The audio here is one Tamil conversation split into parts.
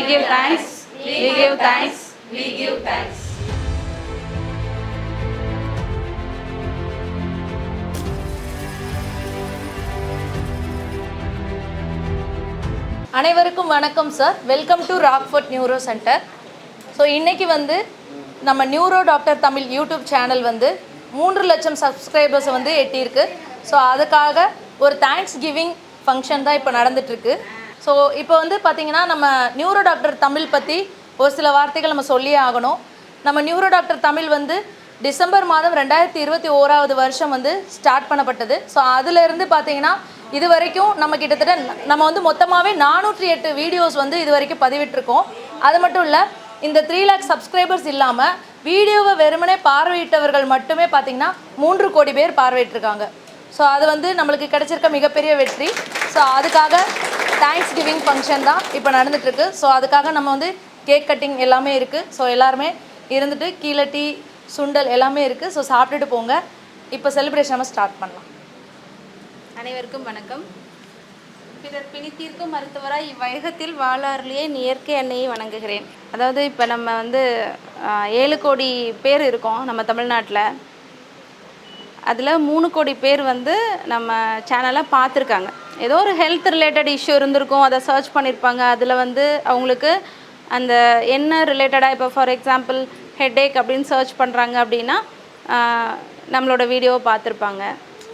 give thanks. We give thanks. We give thanks. அனைவருக்கும் வணக்கம் sir welcome to Rockfort neuro centre so இன்றைக்கி வந்து நம்ம neuro doctor Tamil YouTube channel வந்து மூன்று லட்சம் சப்ஸ்கிரைபர்ஸை வந்து எட்டியிருக்கு ஸோ அதுக்காக ஒரு தேங்க்ஸ் கிவிங் ஃபங்க்ஷன் தான் இப்போ நடந்துட்டுருக்கு ஸோ இப்போ வந்து பார்த்திங்கன்னா நம்ம நியூரோ டாக்டர் தமிழ் பற்றி ஒரு சில வார்த்தைகள் நம்ம சொல்லியே ஆகணும். நம்ம நியூரோ டாக்டர் தமிழ் வந்து டிசம்பர் மாதம் ரெண்டாயிரத்தி இருபத்தி ஓராவது வருஷம் வந்து ஸ்டார்ட் பண்ணப்பட்டது. ஸோ அதுலேருந்து பார்த்தீங்கன்னா இது வரைக்கும் நம்ம கிட்டத்தட்ட நம்ம வந்து மொத்தமாகவே நானூற்றி எட்டு வீடியோஸ் வந்து இது வரைக்கும் பதிவிட்டிருக்கோம். அது மட்டும் இல்லை இந்த த்ரீ லேக் சப்ஸ்கிரைபர்ஸ் இல்லாமல் வீடியோவை வெறுமனே பார்வையிட்டவர்கள் மட்டுமே பார்த்தீங்கன்னா மூன்று கோடி பேர் பார்வையிட்டிருக்காங்க. ஸோ அது வந்து நம்மளுக்கு கிடைச்சிருக்க மிகப்பெரிய வெற்றி. ஸோ அதுக்காக தேங்க்ஸ் கிவிங் ஃபங்க்ஷன் தான் இப்போ நடந்துட்டுருக்கு. ஸோ அதுக்காக நம்ம வந்து கேக் கட்டிங் எல்லாமே இருக்குது ஸோ எல்லாருமே இருந்துட்டு கீழே டீ சுண்டல் எல்லாமே இருக்குது ஸோ சாப்பிட்டுட்டு போங்க. இப்போ செலிப்ரேஷன் நம்ம ஸ்டார்ட் பண்ணலாம். அனைவருக்கும் வணக்கம். பிறர் பிணித்தீர்க்கும் மருத்துவராய் இவ்வைகத்தில் வாழாறுலேயே இயற்கை எண்ணெயை வணங்குகிறேன். அதாவது இப்போ நம்ம வந்து ஏழு கோடி பேர் இருக்கோம் நம்ம தமிழ்நாட்டில். அதில் மூணு கோடி பேர் வந்து நம்ம சேனலை பார்த்துருக்காங்க. ஏதோ ஒரு ஹெல்த் ரிலேட்டட் இஷ்யூ இருந்திருக்கும் அதை சர்ச் பண்ணியிருப்பாங்க அதில் வந்து அவங்களுக்கு அந்த என்ன ரிலேட்டடாக இப்போ ஃபார் எக்ஸாம்பிள் ஹெட்டேக் அப்படின்னு சர்ச் பண்ணுறாங்க அப்படின்னா நம்மளோட வீடியோவை பார்த்துருப்பாங்க.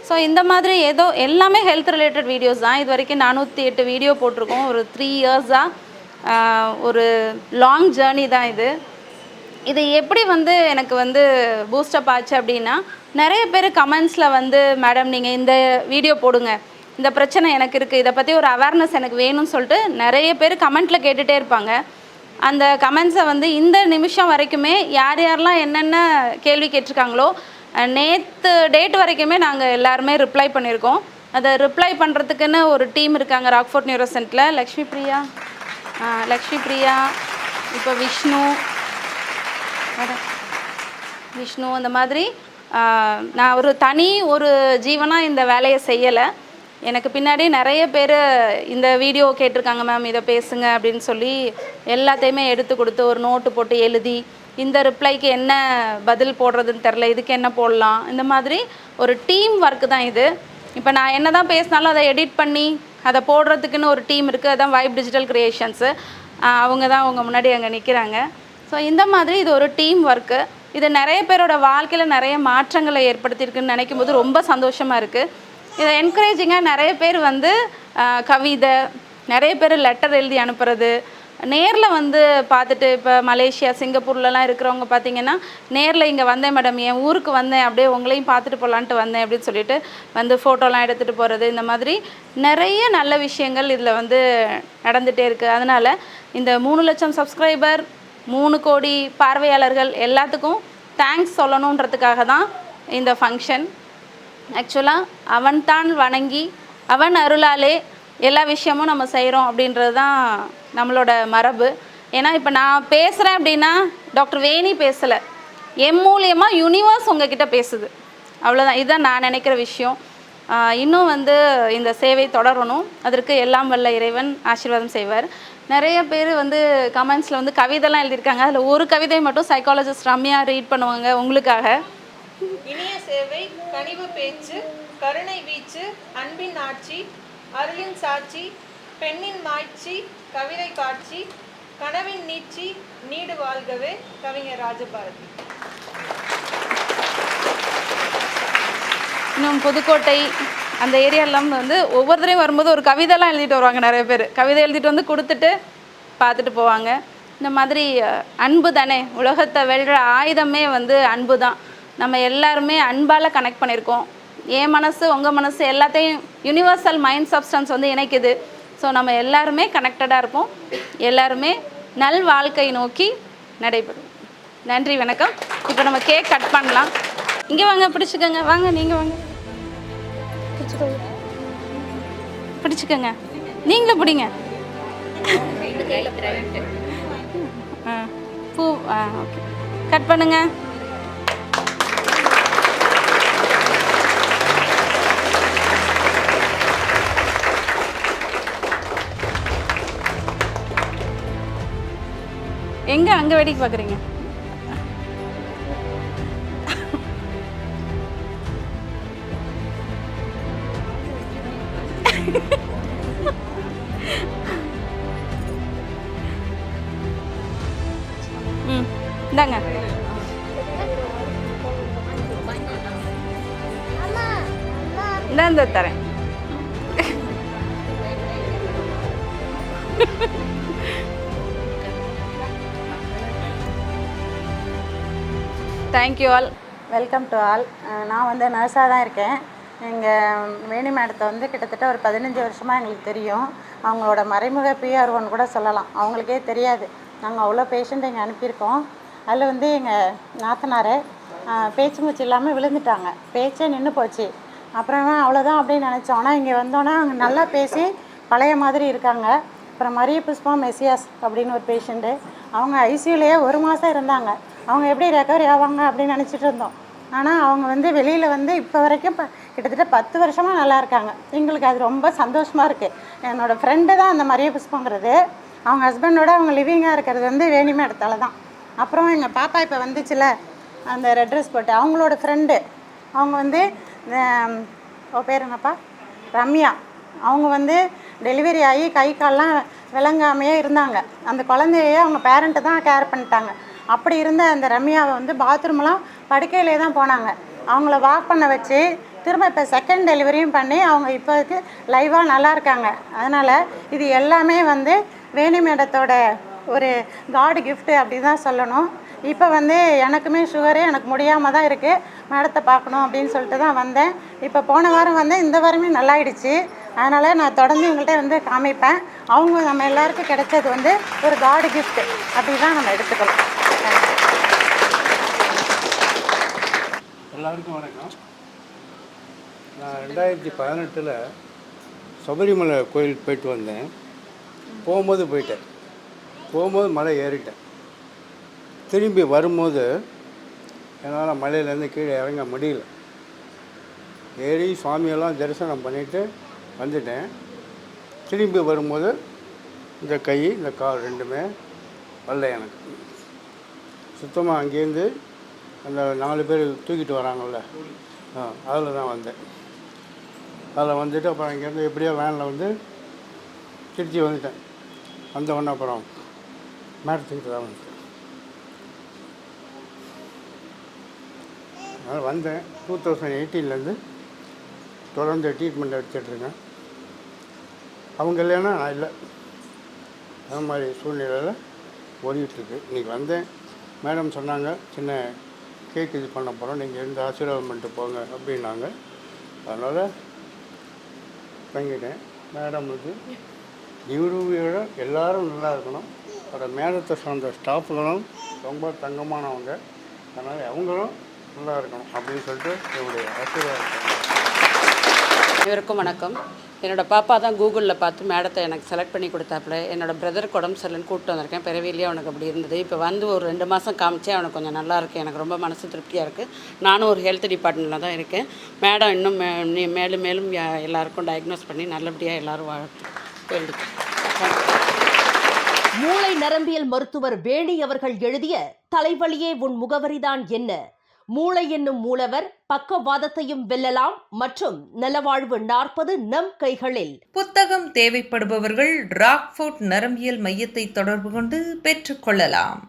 ஸோ இந்த மாதிரி ஏதோ எல்லாமே ஹெல்த் ரிலேட்டட் வீடியோஸ் தான். இது வரைக்கும் நானூற்றி எட்டு வீடியோ போட்டிருக்கோம். ஒரு த்ரீ இயர்ஸாக ஒரு லாங் ஜேர்னி தான் இது. இது எப்படி வந்து எனக்கு வந்து பூஸ்டப் ஆச்சு அப்படின்னா நிறைய பேர் கமெண்ட்ஸில் வந்து மேடம் நீங்கள் இந்த வீடியோ போடுங்க. இந்த பிரச்சனை எனக்கு இருக்குது இதை பற்றி ஒரு அவேர்னஸ் எனக்கு வேணும்னு சொல்லிட்டு நிறைய பேர் கமெண்ட்டில் கேட்டுகிட்டே இருப்பாங்க. அந்த கமெண்ட்ஸை வந்து இந்த நிமிஷம் வரைக்குமே யார் யாரெல்லாம் என்னென்ன கேள்வி கேட்டிருக்காங்களோ நேற்று டேட் வரைக்குமே நாங்கள் எல்லாருமே ரிப்ளை பண்ணியிருக்கோம். அதை ரிப்ளை பண்ணுறதுக்குன்னு ஒரு டீம் இருக்காங்க ராக்ஃபோர்ட் நியூரோ சென்டரில் லக்ஷ்மி பிரியா? லக்ஷ்மி பிரியா இப்போ விஷ்ணு விஷ்ணு அந்த மாதிரி நான் ஒரு தனி ஒரு ஜீவனாக இந்த வேலையை செய்யலை. எனக்கு பின்னாடி நிறைய பேர் இந்த வீடியோ கேட்டிருக்காங்க மேம் இதை பேசுங்க அப்படின்னு சொல்லி எல்லாத்தையுமே எடுத்து கொடுத்து ஒரு நோட்டு போட்டு எழுதி இந்த ரிப்ளைக்கு என்ன பதில் போடுறதுன்னு தெரில இதுக்கு என்ன போடலாம் இந்த மாதிரி ஒரு டீம் ஒர்க்கு தான் இது. இப்போ நான் என்ன தான் பேசினாலும் அதை எடிட் பண்ணி அதை போடுறதுக்குன்னு ஒரு டீம் இருக்குது அதுதான் வைப் டிஜிட்டல் க்ரியேஷன்ஸு அவங்க தான் அவங்க முன்னாடி அங்கே நிற்கிறாங்க ஸோ இந்த மாதிரி இது ஒரு டீம் ஒர்க்கு இது நிறைய பேரோட வாழ்க்கையில் நிறைய மாற்றங்களை ஏற்படுத்தியிருக்குன்னு நினைக்கும் போது ரொம்ப சந்தோஷமாக இருக்குது இதை என்கரேஜிங்காக நிறைய பேர் வந்து கவிதை நிறைய பேர் லெட்டர் எழுதி அனுப்புறது நேரில் வந்து பார்த்துட்டு இப்போ மலேசியா சிங்கப்பூர்லலாம் இருக்கிறவங்க பார்த்தீங்கன்னா நேரில் இங்கே வந்தேன் மேடம் என் ஊருக்கு வந்தேன் அப்படியே உங்களையும் பார்த்துட்டு போகலான்ட்டு வந்தேன் அப்படின்னு சொல்லிட்டு வந்து ஃபோட்டோலாம் எடுத்துகிட்டு போகிறது இந்த மாதிரி நிறைய நல்ல விஷயங்கள் இதில் வந்து நடந்துகிட்டே இருக்குது அதனால் இந்த மூணு லட்சம் சப்ஸ்கிரைபர் மூணு கோடி பார்வையாளர்கள் எல்லாத்துக்கும் தேங்க்ஸ் சொல்லணுன்றதுக்காக தான் இந்த ஃபங்க்ஷன் ஆக்சுவலாக அவன்தான் வணங்கி அவன் அருளாலே எல்லா விஷயமும் நம்ம செய்கிறோம் அப்படின்றது தான் நம்மளோட மரபு. ஏன்னா இப்போ நான் பேசுகிறேன் அப்படின்னா டாக்டர் வேணி பேசலை. என் மூலியமாக யூனிவர்ஸ் உங்ககிட்ட பேசுது. அவ்வளோதான் இதுதான் நான் நினைக்கிற விஷயம். இன்னும் வந்து இந்த சேவை தொடரணும். அதற்கு எல்லாம் வல்ல இறைவன் ஆசீர்வாதம் செய்வார். நிறைய பேர் வந்து கமெண்ட்ஸில் வந்து கவிதைலாம் எழுதியிருக்காங்க. அதில் ஒரு கவிதை மட்டும் சைக்காலஜிஸ்ட் ரம்யா ரீட் பண்ணுவாங்க உங்களுக்காக. இனிய சேவை கனிவு பேச்சு கருணை வீச்சு அன்பின் ஆட்சி அருளின் சாட்சி பெண்ணின் மாய்ச்சி கவிதை காட்சி கனவின் நீட்சி நீடு வாழ்கவே கவிஞர் ராஜபாரதி. இன்னும் புதுக்கோட்டை அந்த ஏரியாலாம் வந்து ஒவ்வொருத்தரையும் வரும்போது ஒரு கவிதைலாம் எழுதிட்டு வருவாங்க நிறைய பேர். கவிதை எழுதிட்டு வந்து கொடுத்துட்டு பார்த்துட்டு போவாங்க. இந்த மாதிரி அன்பு தானே. உலகத்தை வெல்ற ஆயுதமே வந்து அன்பு தான். நம்ம எல்லாருமே அன்பால் கனெக்ட் பண்ணியிருக்கோம். என் மனசு உங்கள் மனசு எல்லாத்தையும் யுனிவர்சல் மைண்ட் சப்ஸ்டன்ஸ் வந்து இணைக்குது. ஸோ நம்ம எல்லாருமே கனெக்டடாக இருப்போம். எல்லாருமே நல் வாழ்க்கை நோக்கி நடைபெறும். நன்றி வணக்கம். இப்போ நம்ம கேக் கட் பண்ணலாம். இங்கே வாங்க பிடிச்சிக்கோங்க. வாங்க நீங்கள் வாங்க. பிடிச்சிக்கோங்க. பிடிச்சிக்கோங்க. நீங்களும் பிடிங்க. ஆ பூ ஆ ஓகே கட் பண்ணுங்க. எங்கே அங்கே வேடிக்கை பார்க்குறீங்க இந்தாங்க. இந்த இந்த தரேன். Thank you all welcome to all நான் வந்து நர்ஸாக தான் இருக்கேன். எங்கள் வேணி மேடத்தை வந்து கிட்டத்தட்ட ஒரு பதினஞ்சு வருஷமாக எங்களுக்கு தெரியும். அவங்களோட மறைமுக பிஆர் கூட சொல்லலாம். அவங்களுக்கே தெரியாது. நாங்கள் அவ்வளோ பேஷண்ட் இங்கே அனுப்பியிருக்கோம். அதில் வந்து எங்கள் நாத்தனார் பேச்சு மூச்சு இல்லாமல் விழுந்துட்டாங்க. பேச்சே நின்று போச்சு. அப்புறமா அவ்வளோதான் அப்படின்னு நினச்சோம். ஆனால் இங்கே வந்தோன்னே அவங்க நல்லா பேசி பழைய மாதிரி இருக்காங்க. அப்புறம் மரிய புஷ்பா மெசியாஸ் அப்படின்னு ஒரு பேஷண்ட்டு அவங்க ஐசியூலேயே ஒரு மாதம் இருந்தாங்க. அவங்க எப்படி ரெக்கவரி ஆவாங்க அப்படின்னு நினச்சிட்டு இருந்தோம். ஆனால் அவங்க வந்து வெளியில் வந்து இப்போ வரைக்கும் இப்போ கிட்டத்தட்ட பத்து வருஷமாக நல்லா இருக்காங்க. எங்களுக்கு அது ரொம்ப சந்தோஷமாக இருக்குது என்னோடய ஃப்ரெண்டு தான் அந்த மரிய புஷ்பங்கிறது. அவங்க ஹஸ்பண்டோட அவங்க லிவிங்காக இருக்கிறது வந்து வேணிமே இடத்துல தான். அப்புறம் எங்கள் பாப்பா இப்போ வந்துச்சுல அந்த ரெட் ட்ரெஸ் போட்டு அவங்களோட ஃப்ரெண்டு அவங்க வந்து ஓ பேர் என்னப்பா? ரம்யா. அவங்க வந்து டெலிவரி ஆகி கை கால்லாம் விளங்காமையே இருந்தாங்க. அந்த குழந்தைய அவங்க பேரண்ட்டு தான் கேர் பண்ணிட்டாங்க. அப்படி இருந்த அந்த ரம்யாவை வந்து பாத்ரூம்லாம் படுக்கையிலே தான் போனாங்க. அவங்கள வாக் பண்ண வச்சு திரும்ப இப்போ செகண்ட் டெலிவரியும் பண்ணி அவங்க இப்போதைக்கு லைவாக நல்லா இருக்காங்க. அதனால் இது எல்லாமே வந்து வேணி மேடத்தோட ஒரு காடு கிஃப்ட்டு அப்படி தான் சொல்லணும். இப்போ வந்து எனக்குமே சுகரு எனக்கு முடியாமல் தான் இருக்குது மேடத்தை பார்க்கணும் அப்படின்னு சொல்லிட்டு தான் வந்தேன். இப்போ போன வாரம் வந்தேன் இந்த வாரமே நல்லாயிடுச்சு. அதனால் நான் தொடர்ந்து இவங்கள்ட்ட வந்து காமிப்பேன். அவங்க நம்ம எல்லாருக்கும் கிடைச்சது வந்து ஒரு காடு கிஃப்ட்டு அப்படி தான் நம்ம எடுத்துக்கலாம் எல்லாருக்கும் வணக்கம். நான் ரெண்டாயிரத்தி பதினெட்டில் சபரிமலை கோயில் போயிட்டு வந்தேன். போகும்போது போயிட்டேன். போகும்போது மலை ஏறிட்டேன். திரும்பி வரும்போது என்னால் மலையிலேருந்து கீழே இறங்க முடியல. ஏறி சுவாமியெல்லாம் தரிசனம் பண்ணிவிட்டு வந்துட்டேன். திரும்பி வரும்போது இந்த கை இந்த கால் ரெண்டுமே வரல எனக்கு. சுத்தமாக அங்கேருந்து அந்த நாலு பேர் தூக்கிட்டு வராங்கல்ல. ஆ அதில் தான் வந்தேன். அதில் வந்துட்டு அப்புறம் இங்கேருந்து எப்படியோ வேனில் வந்து திருச்சி வந்துட்டேன். வந்தவொடனே அப்புறம் மேடத்துக்கிட்ட தான் வந்துட்டேன் அதனால் வந்தேன். டூ தௌசண்ட் எயிட்டீன்லேருந்து தொடர்ந்து ட்ரீட்மெண்ட் எடுத்துகிட்ருக்கேன் அவங்க இல்லைன்னா நான் இல்லை. அந்த மாதிரி சூழ்நிலையில் ஓடிட்டுருக்கு. இன்றைக்கி வந்தேன். மேடம் சொன்னாங்க சின்ன கேக் இது பண்ண போகிறோம் நீங்கள் இருந்து ஆசீர்வாதம் பண்ணிட்டு போங்க அப்படின்னாங்க. அதனால் தங்கிட்டேன். மேடம் வந்து இவரு எல்லாரும் நல்லா இருக்கணும். ஒரு மேடத்தை சார்ந்த ஸ்டாஃப்களும் ரொம்ப தங்கமானவங்க. அதனால் அவங்களும் நல்லா இருக்கணும் அப்படின்னு சொல்லிட்டு என்னுடைய ஆசீர்வாதம் இவருக்கும் வணக்கம். என்னோடய பாப்பா தான் கூகுளில் பார்த்து மேடத்தை எனக்கு செலக்ட் பண்ணி கொடுத்தாப்புல. என்னோட பிரதருக்கு உடம்பு சரியில்லைன்னு கூப்பிட்டு வந்திருக்கேன். பிறவிலேயே அவனுக்கு அப்படி இருந்தது. இப்போ வந்து ஒரு ரெண்டு மாதம் காமிச்சே அவனுக்கு கொஞ்சம் நல்லா இருக்குது எனக்கு ரொம்ப மனசு திருப்தியாக இருக்குது நானும் ஒரு ஹெல்த் டிபார்ட்மெண்ட்டில் தான் இருக்கேன். மேடம் இன்னும் மே மேலும் மேலும் எல்லாருக்கும் டயக்னோஸ் பண்ணி நல்லபடியாக எல்லோரும் வாழ்த்து. வேண்டிக்கிறேன் மூளை நரம்பியல் மருத்துவர் வேணி அவர்கள் எழுதிய தலைவலியே உன் முகவரிதான் என்ன? மூளை என்னும் மூலவர் பக்கவாதத்தையும் வெல்லலாம் மற்றும் நலவாழ்வு நாற்பது நம் கைகளில். புத்தகம் தேவைப்படுபவர்கள் ராக்ஃபோர்ட் நரம்பியல் மையத்தை தொடர்பு கொண்டு பெற்றுக்கொள்ளலாம்